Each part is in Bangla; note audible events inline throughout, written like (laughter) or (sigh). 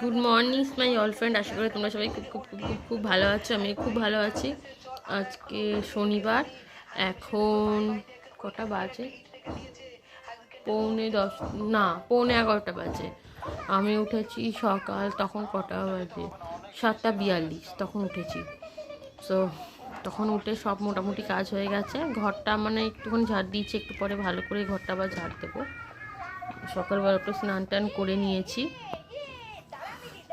Good morning my all friend আশা করি তোমরা সবাই খুব খুব খুব খুব খুব ভালো আছো। আমি খুব ভালো আছি। আজকে শনিবার। এখন কটা বাজে? পৌনে দশ, না, পৌনে এগারোটা বাজে। আমি উঠেছি সকাল, তখন কটা বাজে? সাতটা বিয়াল্লিশ, তখন উঠেছি। তো তখন উঠে সব মোটামুটি কাজ হয়ে গেছে। ঘরটা মানে একটুখানি ঝাড় দিয়েছি, একটু পরে ভালো করে ঘরটা আবার ঝাড় দেবো। সকালবেলা একটু স্নান টান করে নিয়েছি।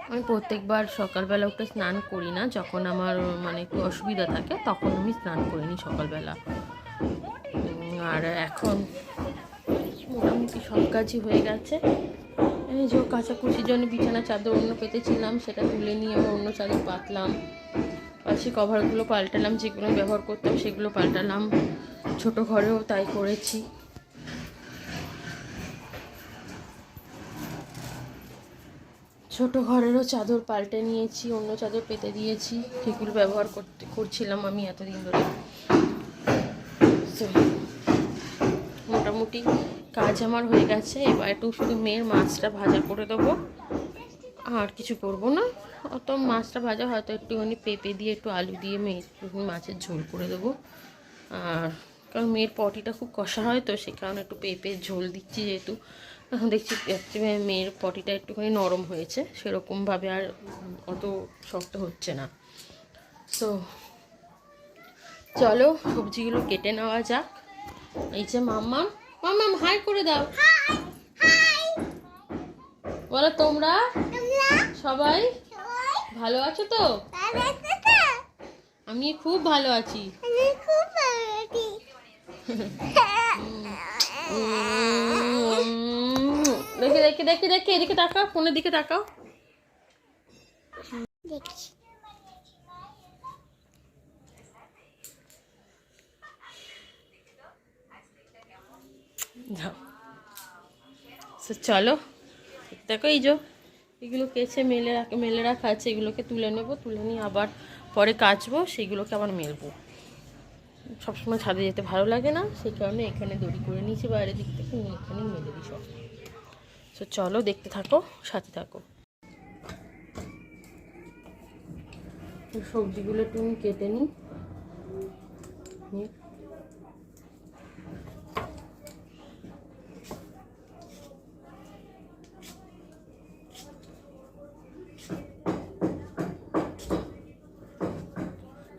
আমি প্রত্যেকবার সকালবেলা উঠে স্নান করি না, যখন আমার মানে একটু অসুবিধা থাকে, তখন আমি স্নান করে নিই সকালবেলা আর এখন মোটামুটি সব কাজই হয়ে গেছে। এই যে কাঁচাকুচির জন্য বিছানা, চাদর অন্য পেতেছিলাম, সেটা তুলে নিয়ে আবার অন্য চাদর পাতলাম। পাশে কভারগুলো পাল্টালাম, যেগুলো ব্যবহার করতাম সেগুলো পাল্টালাম। ছোট ঘরেও তাই করেছি। ছোট ঘরেরও চাদর পাল্টে নিয়েছি, অন্য চাদর পেতে দিয়েছি। সেগুলো ব্যবহার করতে, করছিলাম আমি এতদিন ধরে। মোটামুটি কাজ আমার হয়ে গেছে। এবার একটু শুধু মেয়ের মাছটা ভাজা করে দেবো। আর কিছু করব না। অত মাছটা ভাজা হয়তো একটুখানি পেঁপে দিয়ে, একটু আলু দিয়ে মেয়ে একটুখানি মাছের ঝোল করে দেবো। আর কারণ মেয়ের পটিটা খুব কষা হয়, তো সে কারণে একটু পেঁপের ঝোল দিচ্ছি যেহেতু। এখন দেখছি মেয়ের পটিটা একটুখানি নরম হয়েছে। সেরকমভাবে আর অত শক্ত হচ্ছে না। তো চলো সবজিগুলো কেটে নেওয়া যাক। এই যে মাম্মাম মাম্মাম হাই করে দাও। বলো তোমরা? সবাই? ভালো আছো তো? আমি খুব ভালো আছি। (laughs) উম, দেখে দেখে দেখে এদিকে তাকাও ফোনের দিকে তাকাও। চলো দেখো এই যে এগুলো কেচে মেলে রাখা মেলে রাখা আছে এগুলোকে তুলে নেব তুলে নিয়ে আবার পরে কাচবো সেগুলোকে আবার মেলবো। সবসময় ছাদে যেতে ভালো লাগে না সেই কারণে এখানে দড়ি করে নিয়েছি বাইরের দিক থেকে এখানেই মেলে দিই সব। তো চলো দেখতে থাকো, সাথে থাকো। সবজিগুলো একটু কেটে নিই।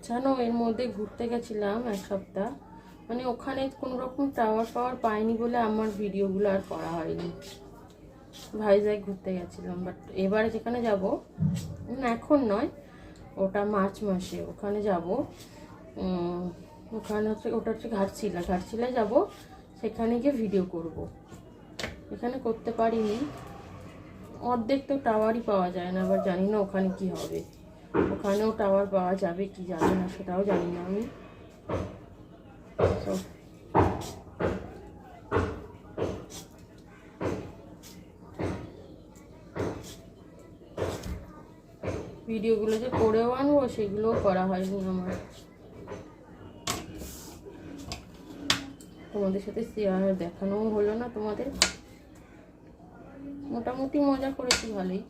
জানো, এর মধ্যে ঘুরতে গেছিলাম এক সপ্তাহ। মানে ওখানে কোনো রকম টাওয়ার পাওয়ার পাইনি বলে আমার ভিডিওগুলো আর করা হয়নি। ভাইজাগ ঘুরতে গেছিলাম বাট এবারে যেখানে যাব এখন নয়, ওটা মার্চ মাসে, ওখানে যাব। ওখানে হচ্ছে, ওটা হচ্ছে ঘাটশিলা, ঘাটশিলায় যাব, সেখানে গিয়ে ভিডিও করব। এখানে করতে পারিনি। অর্ধেক তো টাওয়ারই পাওয়া যায় না, আবার জানি না ওখানে কি হবে। ওখানেও টাওয়ার পাওয়া যাবে কি যাবে না, সেটাও জানি না আমি। ভিডিওগুলো যে করেও আনব, সেগুলোও করা হয়নি আমার। তোমাদের সাথে শেয়ার দেখানোও হলো না তোমাদের। মোটামুটি মজা করেছি, ভালোই।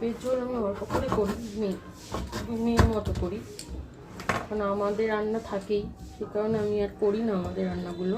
পেঁপের ঝোল আমি অল্প করে করি মেয়ে মেয়ের মতো করি। কারণ আমাদের রান্না থাকেই, সে কারণে আমি আর করি না আমাদের রান্নাগুলো।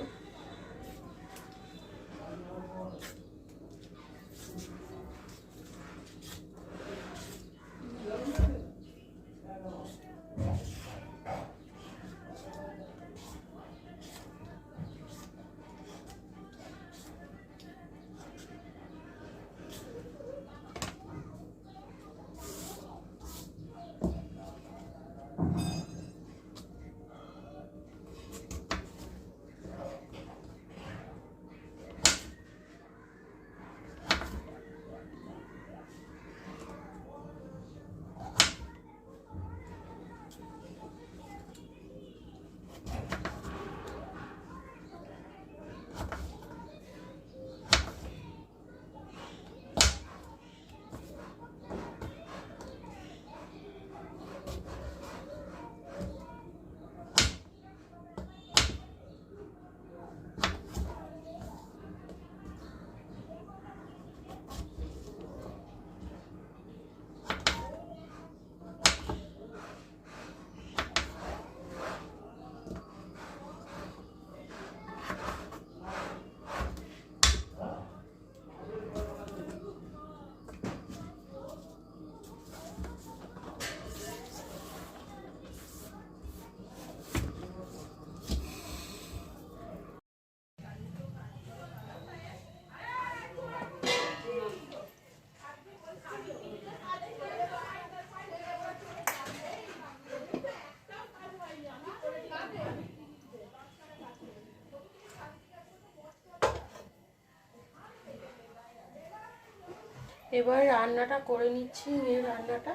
এবার রান্নাটা করে নিচ্ছি মেয়ের রান্নাটা।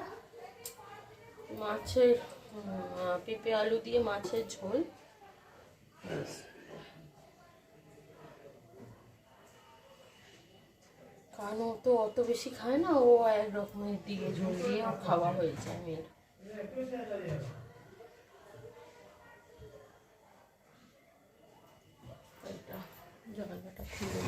মাছের পেঁপে আলু দিয়ে মাছের ঝোল। কারণ ও তো অত বেশি খায় না ও এক রকমের দিয়ে ঝোল দিয়ে খাওয়া হয়ে যায় মেয়ের জায়গাটা খুলে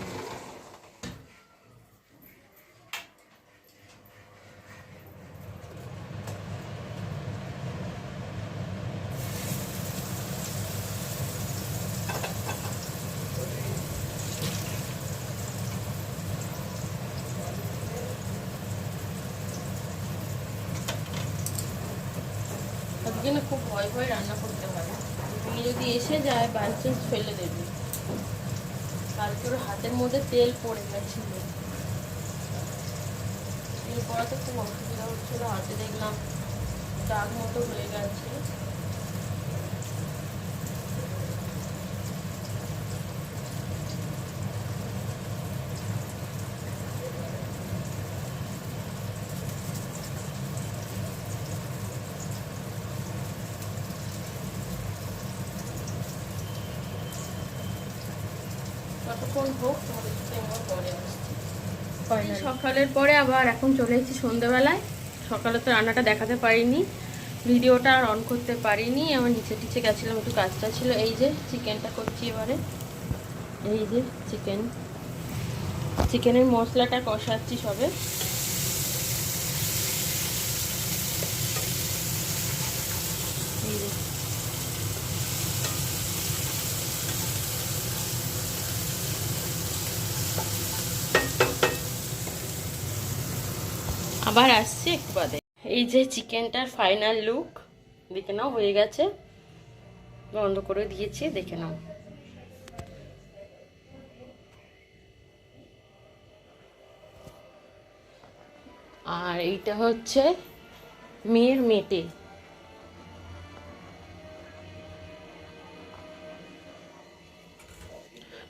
না খুব ভয় ভয় রান্না করতে হয়। তুমি যদি এসে যায় বাই চান্স ফেলে দেবে। কালকে ওর হাতের মধ্যে তেল পড়ে গেছিল। তেল পড়াতে খুব অসুবিধা হচ্ছিল, হাতে দেখলাম দাগ মতো হয়ে গেছে। হোক পরে আসছি। সকালের পরে আবার এখন চলে এসেছি সন্ধ্যেবেলায় সকালে তো রান্নাটা দেখাতে পারিনি ভিডিওটা আর অন করতে পারিনি। আমার নিচে টিচে গেছিলাম একটু কাজটা ছিল। এই যে চিকেনটা করছি এবারে। এই যে চিকেন। চিকেনের মশলাটা কষাচ্ছি সবে এই যে আবার আসছি একটু বাদে। এই যে চিকেনটার ফাইনাল লুক দেখে নাও, হয়ে গেছে। বন্ধ করে দিয়েছি, দেখে নাও। আর এইটা হচ্ছে মেয়ের মেটে।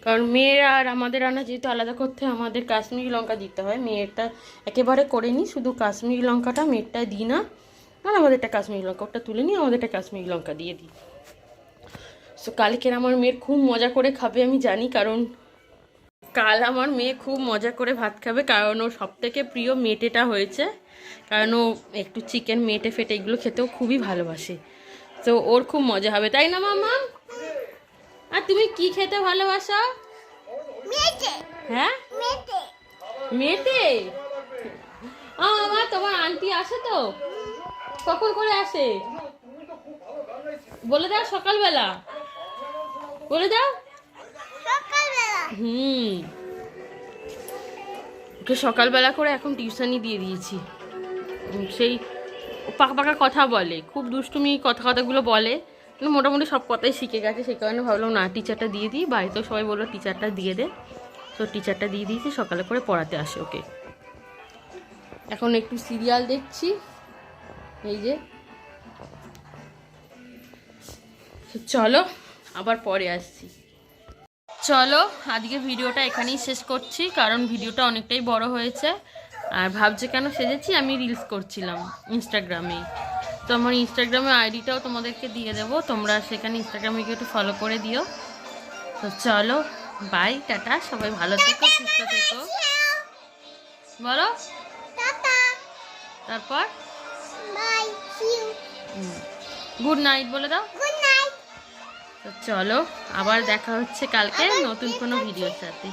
কারণ মেয়ের আর আমাদের রান্না যেহেতু আলাদা করতে আমাদের কাশ্মীরি লঙ্কা দিতে হয়। মেয়েরটা একেবারে করে নিই শুধু কাশ্মীরি লঙ্কাটা মেয়েরটা দিই না। আর আমাদেরটা কাশ্মীরি লঙ্কা, ওটা তুলে নিই আমাদেরটা কাশ্মীরি লঙ্কা দিয়ে দিই। সো কালকের আমার মেয়ের খুব মজা করে খাবে, আমি জানি, কারণ কাল আমার মেয়ে খুব মজা করে ভাত খাবে, কারণ ওর সব থেকে প্রিয় মেটেটা হয়েছে। কারণ ও একটু চিকেন মেটে ফেটে এগুলো খেতেও খুবই ভালোবাসে। তো ওর খুব মজা হবে, তাই না মামা আর তুমি কি খেতে ভালোবাসো? হ্যাঁ? ও আমার তোমার আন্টি আসে তো? কখন করে আসে? বলে দাও সকালবেলা। বলে দাও। হুম। ওকে সকালবেলা করে এখন টিউশনই দিয়ে দিয়েছি। সেই পাকা পাকা কথা বলে খুব দুষ্টুমি কথা কথাগুলো বলে। মোটামুটি সব কথাই শিখে গেছে, সেই কারণে ভাবলাম, না টিচারটা দিয়ে দিই বাড়িতেও সবাই বলল টিচারটা দিয়ে দে। তো টিচারটা দিয়ে দিয়েছি, সকালে করে পড়াতে আসে ওকে। এখন একটু সিরিয়াল দেখছি, এই যে। চলো, আবার পরে আসছি। চলো, আজকে ভিডিওটা এখানেই শেষ করছি, কারণ ভিডিওটা অনেকটাই বড় হয়েছে। আর ভাবছে কেন সেজেছি, আমি রিলস করছিলাম ইনস্টাগ্রামে তো আমার ইনস্টাগ্রামে আইডিটাও তোমাদেরকে দিয়ে দেবো। তোমরা সেখানে ইনস্টাগ্রামে গিয়ে একটু ফলো করে দিও। তো চলো বাই টাটা সবাই ভালো থেকো সুস্থ থেকো। বলো? তারপর? গুড নাইট বলে দাও। তো চলো আবার দেখা হচ্ছে কালকে নতুন কোনো ভিডিওর সাথে।